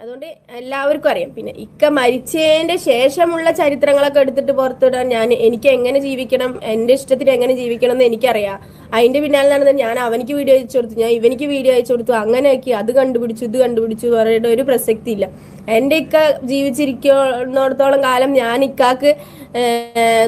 അതുകൊണ്ട് എല്ലാവർക്കും അറിയാം. പിന്നെ ഇക്ക മരിച്ചതിന്റെ ശേഷമുള്ള ചരിത്രങ്ങളൊക്കെ എടുത്തിട്ട് പുറത്തിടാൻ ഞാൻ എനിക്ക് എങ്ങനെ ജീവിക്കണം എന്റെ ഇഷ്ടത്തിന് എങ്ങനെ ജീവിക്കണം എന്ന് എനിക്കറിയാം. അതിന്റെ പിന്നാലെ നടന്നത് ഞാൻ അവനിക്ക് വീഡിയോ അയച്ചു കൊടുത്തു ഞാൻ ഇവനിക്ക് വീഡിയോ അയച്ചു കൊടുത്തു അങ്ങനെയൊക്കെ അത് കണ്ടുപിടിച്ചു ഇത് കണ്ടുപിടിച്ചു പറയേണ്ട ഒരു പ്രസക്തി ഇല്ല. എന്റെ ഇക്ക ജീവിച്ചിരിക്കുന്നിടത്തോളം കാലം ഞാൻ ഇക്കാക്ക്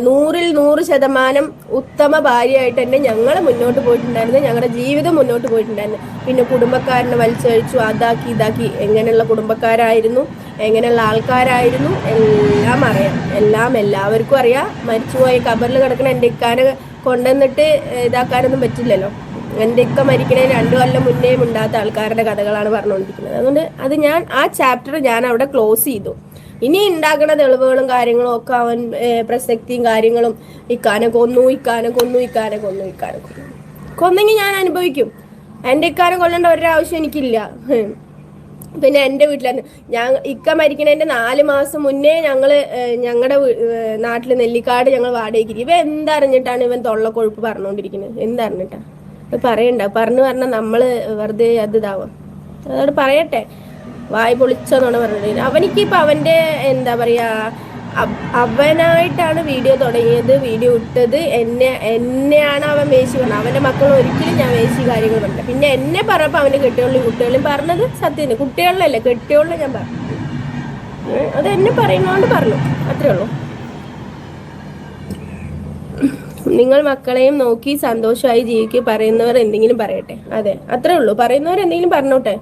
നൂറിൽ നൂറ് ശതമാനം ഉത്തമ ഭാര്യയായിട്ട് തന്നെ ഞങ്ങൾ മുന്നോട്ട് പോയിട്ടുണ്ടായിരുന്നു ഞങ്ങളുടെ ജീവിതം മുന്നോട്ട് പോയിട്ടുണ്ടായിരുന്നു. പിന്നെ കുടുംബക്കാരനെ വലിച്ചഴിച്ചു അതാക്കി ഇതാക്കി എങ്ങനെയുള്ള കുടുംബക്കാരായിരുന്നു എങ്ങനെയുള്ള ആൾക്കാരായിരുന്നു എല്ലാം അറിയാം. എല്ലാം എല്ലാവർക്കും അറിയാം. മരിച്ചുപോയ കബറിൽ കിടക്കുന്ന എന്റെ ഇക്കാനെ കൊണ്ടുവന്നിട്ട് ഇതാക്കാനൊന്നും പറ്റില്ലല്ലോ. എന്റെ ഇക്ക മരിക്കണേ രണ്ടു കൊല്ലം മുന്നേ ഉണ്ടാത്ത ആൾക്കാരുടെ കഥകളാണ് പറഞ്ഞുകൊണ്ടിരിക്കുന്നത്. അതുകൊണ്ട് അത് ഞാൻ ആ ചാപ്റ്റർ ഞാൻ അവിടെ ക്ലോസ് ചെയ്തു. ഇനി ഉണ്ടാക്കുന്ന തെളിവുകളും കാര്യങ്ങളും ഒക്കെ അവൻ പ്രസക്തിയും കാര്യങ്ങളും ഇക്കാനെ കൊന്നു ഇക്കാനെ കൊന്നു ഇക്കാനെ കൊന്നു ഇക്കാനെ കൊന്നു. കൊന്നെങ്കിൽ ഞാൻ അനുഭവിക്കും. എന്റെ ഇക്കാനെ കൊല്ലേണ്ട ഒരാവശ്യം എനിക്കില്ല. പിന്നെ എന്റെ വീട്ടിൽ ഞാൻ ഇക്ക മരിക്കണതിന്റെ നാല് മാസം മുന്നേ ഞങ്ങൾ ഞങ്ങളുടെ നാട്ടിൽ നെല്ലിക്കാട് ഞങ്ങൾ വാടകയ്ക്ക് ഇവ എന്തറിഞ്ഞിട്ടാണ് ഇവൻ തൊള്ളക്കൊഴുപ്പ് പറഞ്ഞുകൊണ്ടിരിക്കുന്നത് എന്തറിഞ്ഞിട്ടാ? പറയണ്ട. പറഞ്ഞു പറഞ്ഞാൽ നമ്മൾ വെറുതെ അത് ഇതാവും. അതോട് പറയട്ടെ. വായി പൊളിച്ചെന്നാണ് പറഞ്ഞത് അവനിക്കിപ്പോൾ അവന്റെ എന്താ പറയുക അവനായിട്ടാണ് വീഡിയോ തുടങ്ങിയത് വീഡിയോ ഇട്ടത്. എന്നെ എന്നെയാണ് അവൻ വേശി പറഞ്ഞത് അവന്റെ മക്കൾ ഒരിക്കലും ഞാൻ വേശി കാര്യങ്ങൾ പിന്നെ എന്നെ പറഞ്ഞപ്പോൾ അവന്റെ കെട്ടിയോളും കുട്ടികളും പറഞ്ഞത് സത്യം കുട്ടികളിലല്ല കെട്ടിയോളിലെ ഞാൻ പറഞ്ഞു അത് എന്നെ പറയുന്നതുകൊണ്ട് പറഞ്ഞു. അത്രേ ഉള്ളൂ. നിങ്ങൾ മക്കളെയും നോക്കി സന്തോഷമായി ജീവിക്കുക. പറയുന്നവർ എന്തെങ്കിലും പറയട്ടെ. അതെ അത്രേ ഉള്ളൂ. പറയുന്നവർ എന്തെങ്കിലും പറഞ്ഞോട്ടെ?